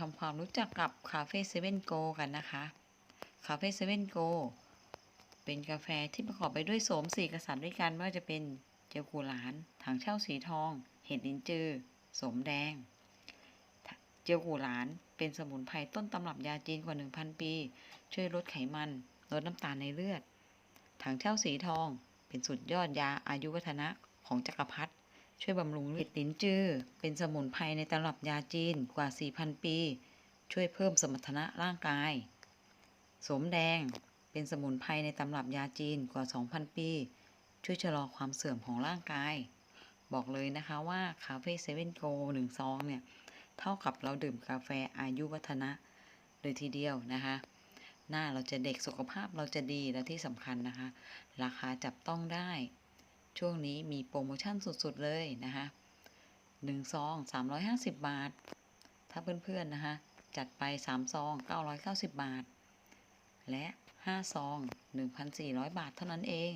ทำควากรู้จักกับคาเฟ่เซเว่นโกกันนะคะคาเฟ่เซเว่นโกเป็นกาแฟที่ประกอบไปด้วยโสมสี่กษัตริย์ด้วยกันไม่ว่าจะเป็นเจียวกูหลาน ถังเช่าสีทอง เห็ดลินจือโสมแดง เจียวกูหลานเป็นสมุนไพรต้นตำรับยาจีนกว่า 1,000 ปี ช่วยลดไขมัน ลดน้ำตาลในเลือด ถังเช่าสีทองเป็นสุดยอดยาอายุวัฒนะของจักรพรรดิ ช่วยบำรุงเลือดลิ้นจื้อ เป็นสมุนไพรในตำรับยาจีนกว่า 4,000 ปี ช่วยเพิ่มสมรรถนะร่างกาย สมแดง เป็นสมุนไพรในตำรับยาจีนกว่า 2,000 ปี ช่วยชะลอความเสื่อมของร่างกาย บอกเลยนะคะว่าคาเฟ่เซเว่นโกหนึ่งซองเนี่ย เท่ากับเราดื่มกาแฟอายุวัฒนะเลยทีเดียวนะคะ หน้าเราจะเด็กสุขภาพเราจะดีและที่สำคัญนะคะ ราคาจับต้องได้ ช่วงนี้มีโปรโมชั่นสุดๆเลยนะคะหนึ่งซอง350บาท ถ้าเพื่อนๆนะคะ จัดไป3ซอง990 บาท และ5ซอง1,400บาทเท่านั้นเอง